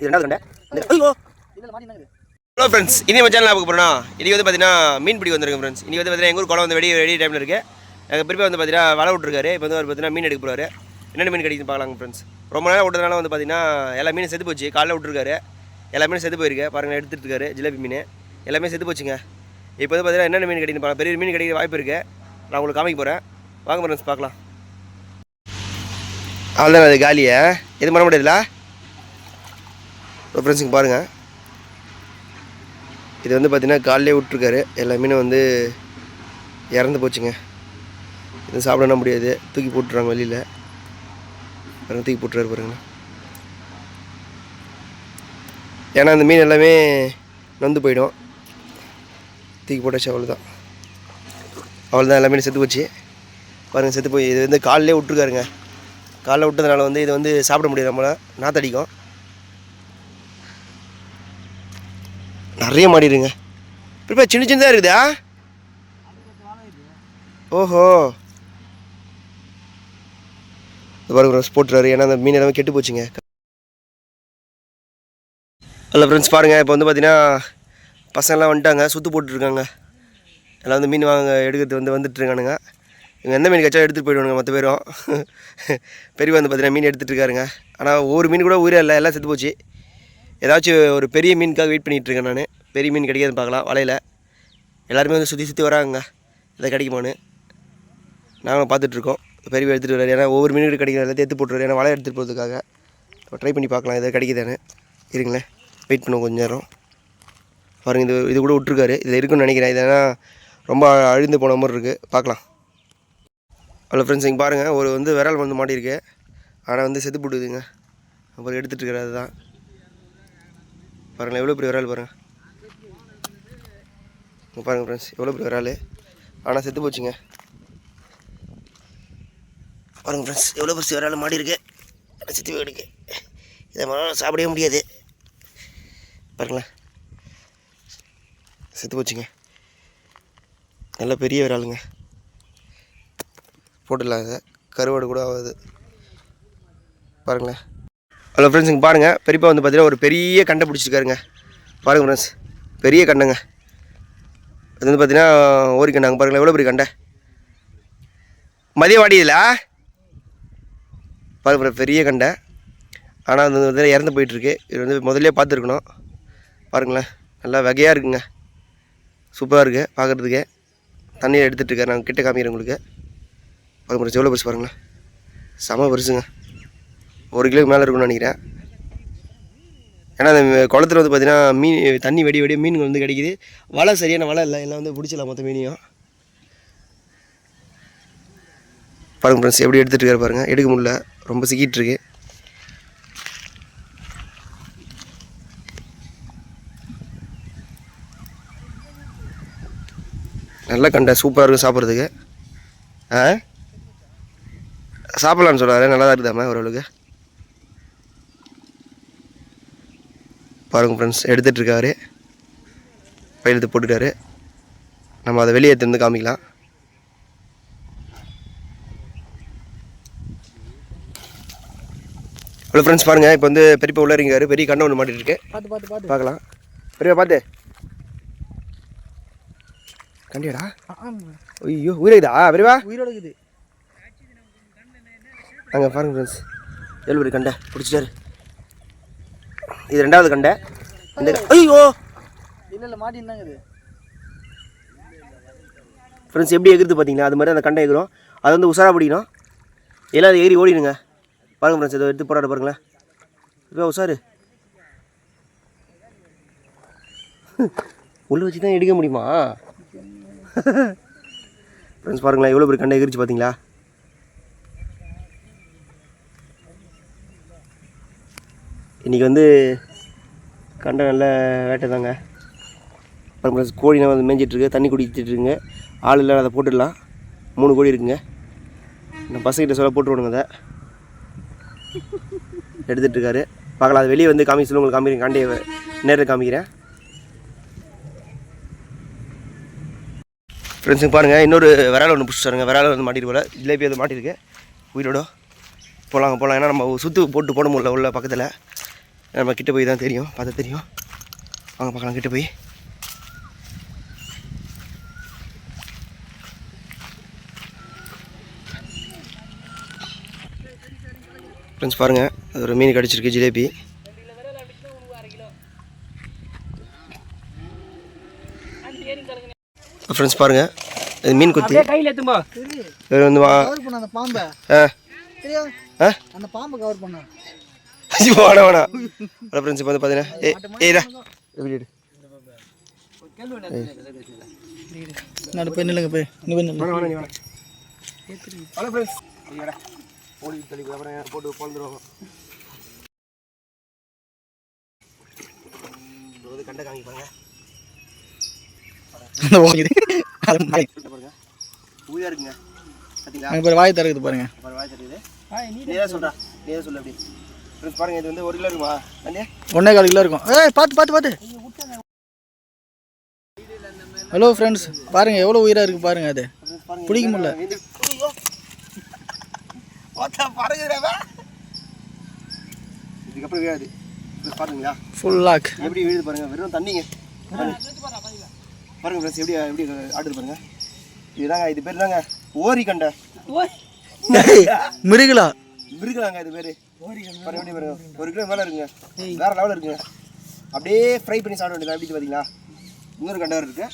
இது ரெண்டாவது கண்டை ஐயோ! ஹலோ ஃப்ரெண்ட்ஸ் இனி நம்ம சேனல் பார்க்க போகிறோம்னா இன்றைக்கி வந்து பார்த்தீங்கன்னா மீன் பிடி வந்திருக்கு ஃப்ரெண்ட்ஸ் இன்றைக்கி வந்து பார்த்தீங்கன்னா எங்கள் ஊர் குளம் வந்து வெடி வெடி டைமில் இருக்குது எங்கள் பெரியப்பா வந்து பார்த்தீங்கன்னா வலை விட்ருக்காரு இப்போ வந்து அவர் பார்த்தீங்கன்னா மீன் எடுக்க போகிறாரு என்னென்ன மீன் கிடைக்குன்னு பார்க்கலாங்க ஃப்ரெண்ட்ஸ் ரொம்ப நேரம் விட்டதுனால வந்து பார்த்தீங்கன்னா எல்லா மீனும் செத்து போச்சு. காலைல விட்ருக்காரு எல்லா மீனும் செத்து போயிருக்கு. பாருங்கள் எடுத்துட்டு இருக்காரு. ஜிலேபி மீன். எல்லாமே செத்து போச்சுங்க. இப்போ வந்து பார்த்தீங்கன்னா என்னென்ன மீன் கிடைக்குன்னு பெரிய மீன் கிடைக்கிற வாய்ப்பு இருக்குது நான் உங்களுக்கு காமிக்க போகிறேன் வாங்க ஃப்ரெண்ட்ஸ் பார்க்கலாம். அவ்வளோதான் அது காலியை? எதுவும் பண்ண முடியாதுல்ல ஃப்ரெண்ட்ஸுங்க பாருங்கள் இது வந்து பார்த்திங்கன்னா காலையிலே விட்ருக்காரு எல்லா மீனும் வந்து இறந்து போச்சுங்க. இது சாப்பிடணும் முடியாது. தூக்கி போட்டுறாங்க வெளியில். பாருங்க தூக்கி போட்டுறாரு பாருங்கள் ஏன்னா அந்த மீன் எல்லாமே நொந்து போயிடும். தூக்கி போட்டாச்சு அவ்வளோதான் அவ்வளோதான் எல்லா மீனும் செத்து போச்சு. பாருங்கள் செத்து போய் இது வந்து காலிலே விட்ருக்காருங்க காலைல விட்டதுனால வந்து இதை வந்து சாப்பிட முடியாது நம்மளால். நாத்தடிக்கும். நிறைய மாடிடுங்க. இப்போ சின்ன சின்னதாக இருக்குதா? ஓஹோ. இது பாருங்க போட்டுறாரு ஏன்னா அந்த மீன் எல்லாமே கெட்டு போச்சுங்க. ஹலோ ஃப்ரெண்ட்ஸ் பாருங்கள் இப்போ வந்து பார்த்தீங்கன்னா பசங்கள்லாம் வந்துட்டாங்க. சுற்று போட்டுருக்காங்க எல்லாம் வந்து மீன் வாங்க எடுக்கிறது வந்து வந்துட்டுருக்கானுங்க இவங்க எந்த மீன் கச்சா எடுத்துகிட்டு போயிடுவானுங்க மற்ற பேரும். பெரியவா வந்து பார்த்தீங்கன்னா மீன் எடுத்துகிட்டு இருக்காருங்க ஆனால் ஒரு மீன் கூட உயிரே இல்லை. எல்லாம் செத்து போச்சு. ஏதாச்சும் ஒரு பெரிய மீனுக்காக வெயிட் பண்ணிகிட்டு இருக்கேன் நான். பெரிய மீன் கிடைக்காதுன்னு பார்க்கலாம். வலையில். எல்லாருமே வந்து சுற்றி சுற்றி வராங்க இதை கிடைக்குமான்னு. நாங்களும் பார்த்துட்ருக்கோம் பெரிய எடுத்துகிட்டு வராரு ஏன்னா ஒவ்வொரு மீன் கிடைக்கிற எல்லாத்தையும் எடுத்து போட்டுருவாரு. ஏன்னா வலை எடுத்துகிட்டு போகிறதுக்காக ட்ரை பண்ணி பார்க்கலாம். எதாவது கிடைக்குதானு இருங்களேன். வெயிட் பண்ணுவோம் கொஞ்சம் நேரம். பாருங்க இது இது கூட விட்ருக்காரு இதில் இருக்குன்னு நினைக்கிறேன். இதனா ரொம்ப அழிந்து போன மாதிரி இருக்குது பார்க்கலாம். ஹலோ ஃப்ரெண்ட்ஸ் இங்கே பாருங்கள் ஒரு வந்து விரல் வந்து மாட்டியிருக்கு. ஆனால் வந்து செத்து போட்டுதுங்க. அப்புறம் எடுத்துகிட்டு இருக்கிறது தான். பாருங்களேன் எவ்வளோ பெரிய விரால் பாருங்கள் இங்கே பாருங்கள் ஃப்ரெண்ட்ஸ் எவ்வளோ பெரிய விரால் ஆனால் செத்து போச்சுங்க. பாருங்கள் ஃப்ரெண்ட்ஸ் எவ்வளோ பெருசு விரால் மாடி இருக்கு. செத்து போயிடுங்க இதை மரம் சாப்பிடவே முடியாது. பாருங்களேன். செத்து போச்சுங்க. நல்ல பெரிய விராலுங்க போட்டுடலாம் இதை. கருவாடு கூட ஆகாது. பாருங்களேன். ஹலோ ஃப்ரெண்ட்ஸ் இங்கே பாருங்கள் பெரியப்பா வந்து பார்த்தீங்கன்னா ஒரு பெரிய கண்டை பிடிச்சிருக்காருங்க. பாருங்கள் ஃப்ரெண்ட்ஸ் பெரிய கண்டைங்க. அது வந்து பார்த்தீங்கன்னா ஓரி கண்டாங்க பாருங்களேன் எவ்வளோ பெரிய கண்டை? மதியம் வாடியதில் பாருங்க பெரிய கண்டை. ஆனால் அது வந்து இறந்து போயிட்டுருக்கு. இது வந்து முதல்ல பார்த்துருக்கணும். பாருங்களேன் நல்லா வகையாக இருக்குங்க. சூப்பராக இருக்குது பார்க்குறதுக்கு தண்ணியை எடுத்துகிட்டு இருக்கேன் நாங்கள் கிட்ட காமிக்கிறேன் உங்களுக்கு. பாருங்க எவ்வளோ பெருசு பாருங்களேன். செம பெருசுங்க. ஒரு கிலோக்கு மேலே இருக்கும்னு நினைக்கிறேன். ஏன்னா அந்த குளத்துல வந்து பார்த்திங்கன்னா மீன் தண்ணி வெடி வெடி மீன்கள் வந்து கிடைக்குது. வலை சரியான வலை இல்லை. எல்லாம் வந்து பிடிச்சலாம் மொத்த மீனையும். பாருங்க ஃப்ரெண்ட்ஸ் எப்படி எடுத்துகிட்டு இருக்காரு பாருங்கள் எடுக்க முடியல. ரொம்ப சிக்கிட்டுருக்கு நல்லா கண்ட சூப்பராக இருக்கும் சாப்பிட்றதுக்கு. ஆ? சாப்பிட்லான்னு சொல்கிறாரு நல்லா தான் இருக்குதாம்மா ஓரளவுக்கு. பாருங்க ஃப்ரெண்ட்ஸ் எடுத்துகிட்டு இருக்காரு பையில் எடுத்து போட்டுட்டாரு. நம்ம அதை வெளியே எடுத்து வந்து காமிக்கலாம். ஹலோ ஃப்ரெண்ட்ஸ் பாருங்கள் இப்போ வந்து பெரியப்பா உள்ள இருக்காரு பெரிய கண்ணை ஒன்று மாட்டிட்டு இருக்கு. பார்க்கலாம். பெரியப்பா பார்த்து கண்டியாடா? ஐயோ உயிரிதா பெரியவா உயிரோட இருக்குது அங்கே பாருங்க ஃப்ரெண்ட்ஸ் ஏழு பெரிய கண்டை பிடிச்சிட்டாரு. இது ரெண்டாவது கண்டை. இந்த ஐயோ! இல்லை இல்லை மாட்டின்னு இது. ஃப்ரெண்ட்ஸ் எப்படி எகிருது பார்த்தீங்களா? அது மாதிரி அந்த கண்டை எகிரும் அது வந்து உஷாரா பிடிக்கணும். எல்லாம் அது ஏறி ஓடிடுங்க. பாருங்க ஃப்ரெண்ட்ஸ் இதை எடுத்து போராட பாருங்களேன். இப்போ உஷாரு. உள்ள வச்சு தான் எடுக்க முடியுமா? ஃப்ரெண்ட்ஸ் பாருங்களேன் எவ்வளோ பெரிய கண்டை எகிரிச்சு பார்த்தீங்களா? இன்றைக்கி வந்து கண்ட நல்ல வேட்டை தாங்க அப்புறம் ப்ளஸ் வந்து மேய்ஞ்சிட்ருக்கு தண்ணி குடிச்சிட்டுருக்குங்க ஆள் இல்லை அதை போட்டுடலாம். மூணு கோழி இருக்குங்க. நான் பசங்கிட்ட சொல்ல போட்டு விடுங்க அதை. எடுத்துகிட்ருக்காரு பார்க்கலாம் அது வெளியே வந்து காமிக்க சொல்லி உங்களுக்கு காமிக்கிறேன் காண்டியை நேரில் காமிக்கிறேன். ஃப்ரெண்ட்ஸுங்க பாருங்கள் இன்னொரு விரால் ஒன்று பிடிச்சிட்டாருங்க விரால் வந்து மாட்டிட்டு போல. ஜிலேபி அது மாட்டிருக்கு. உயிரோட. போகலாங்க போகலாம் ஏன்னா நம்ம சுற்று போட்டு போட முடியல உள்ள பக்கத்தில். நம்ம கிட்ட போய் தான் தெரியும். பார்த்தா தெரியும். வாங்க பார்க்கலாம் கிட்ட போய். ஃப்ரெண்ட்ஸ் பாருங்கள் அது ஒரு மீன் கடிச்சிருக்கு ஜிலேபி. ஃப்ரெண்ட்ஸ் பாருங்கள் இது மீன் குத்தி. கையில் எத்தும்பா வேறு வந்து வா. கவர் பண்ண அந்த பாம்பை. ஆ. ஆ? அந்த பாம்பை கவர் பண்ண. ஐயோ, வேணாம் வேணாம் ஹலோ ஃப்ரெண்ட்ஸ் இப்போ வந்து பார்த்தீங்கன்னா ஏ ஏடா எப்படி நடு போய் நில்லுங்க போய். நீ போய் நில்லு. வேணாம் வேணாம் நீ வேணாம் ஹலோ ஃப்ரெண்ட்ஸ் ஐயோடா ஓடி தள்ளி அப்புறம் போட்டு வந்து கண்ட காமிப்பாங்க வாய். ஊதியா இருக்குங்க. திறக்குது பாருங்க. வாய் நீ நீ தான் சொல்லு அப்படி ஃப்ரெண்ட்ஸ் பாருங்க இது வந்து ஒரு கிலோ இருக்குமா அண்ணே? ஒன்னே கால் கிலோ இருக்கும். ஏய் பார்த்து பார்த்து பார்த்து ஹலோ ஃப்ரெண்ட்ஸ் பாருங்க எவ்வளோ உயிரா இருக்கு பாருங்க அது. பிடிக்க முடியல. இது- இதுக்கப்புறம் விழாது பாருங்களா? ஃபுல் லாக் எப்படி விழுது பாருங்க வெறும் தண்ணிங்க. பாருங்க ஃப்ரெண்ட்ஸ் எப்படி எப்படி ஆடுது பாருங்க. இதுதாங்க இது பேர் தாங்க ஓரி கண்டை மிருகலா. இருக்குதாங்க இது பேர். ஒரு கிலோ மேலே இருக்குங்க வேற லெவலில் இருக்குங்க அப்படியே ஃப்ரை பண்ணி சாப்பிட வேண்டியது எப்படி பார்த்தீங்களா இன்னொரு கண்டை இருக்கு.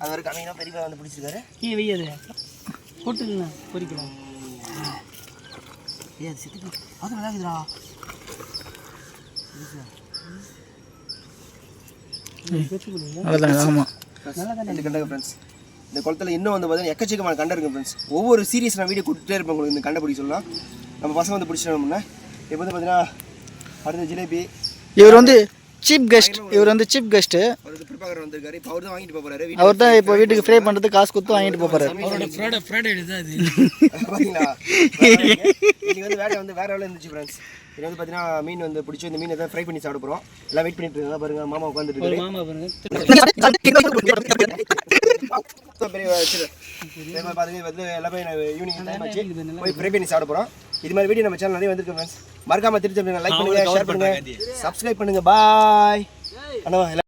அது வரைக்கும் கம்மியாக பெரியப்பா வந்து பிடிச்சிருக்காரு. கீழே வெய்யாது போட்டுங்களா பொறிக்கலாம். ஏ அது செத்து அது நல்லா இருக்குதுடா. இந்த குளத்துல இன்னும் வந்து பார்த்தீங்கன்னா எக்கச்சக்கமான கண்டை இருக்கு ஃப்ரெண்ட்ஸ் ஒவ்வொரு சீரியஸ் நான் வீடியோ கொடுத்துட்டே இருப்பேன் உங்களுக்கு இந்த கண்டை பிடிக்க சொல்லலாம் நம்ம பசங்க வந்து பிடிச்சிட்டோம்னா இப்போ வந்து பார்த்தீங்கன்னா அடுத்த ஜிலேபி. இவர் வந்து சீப் கெஸ்ட் இவர் வந்து சீப் கெஸ்ட்டு. அவர் வந்து பிரிப்பாகர் வந்திருக்காரு. இப்போ அவர் தான் வாங்கிட்டு போக போறாரு. அவர் தான் இப்போ வீட்டுக்கு ஃப்ரே பண்ணுறது காசு கொடுத்து வாங்கிட்டு பாத்தீங்களா? இன்னைக்கு வந்து வேலை வந்து வேற வேலை இருந்துச்சு ஃப்ரெண்ட்ஸ் இது வந்து பார்த்தீங்கன்னா மீன் வந்து பிடிச்சி இந்த மீனை தான் ஃப்ரை பண்ணி சாப்பிட போகிறோம் எல்லாம் வெயிட் பண்ணிட்டு இருக்காங்க. பாருங்க மாமா உட்காந்துட்டு பெரிய வச்சிரு. இதே மாதிரி பாத்தீங்கன்னா வந்து எல்லாமே ஈவினிங் டைம் ஆச்சு. போய் ஃப்ரை பண்ணி சாப்பிட போகிறோம் இது மாதிரி வீடியோ நம்ம சேனல் நிறைய வந்திருக்கு ஃப்ரெண்ட்ஸ் மறக்காம திருச்சி லைக் பண்ணுங்க ஷேர் பண்ணுங்க. சப்ஸ்கிரைப் பண்ணுங்க. பாய் அண்ணா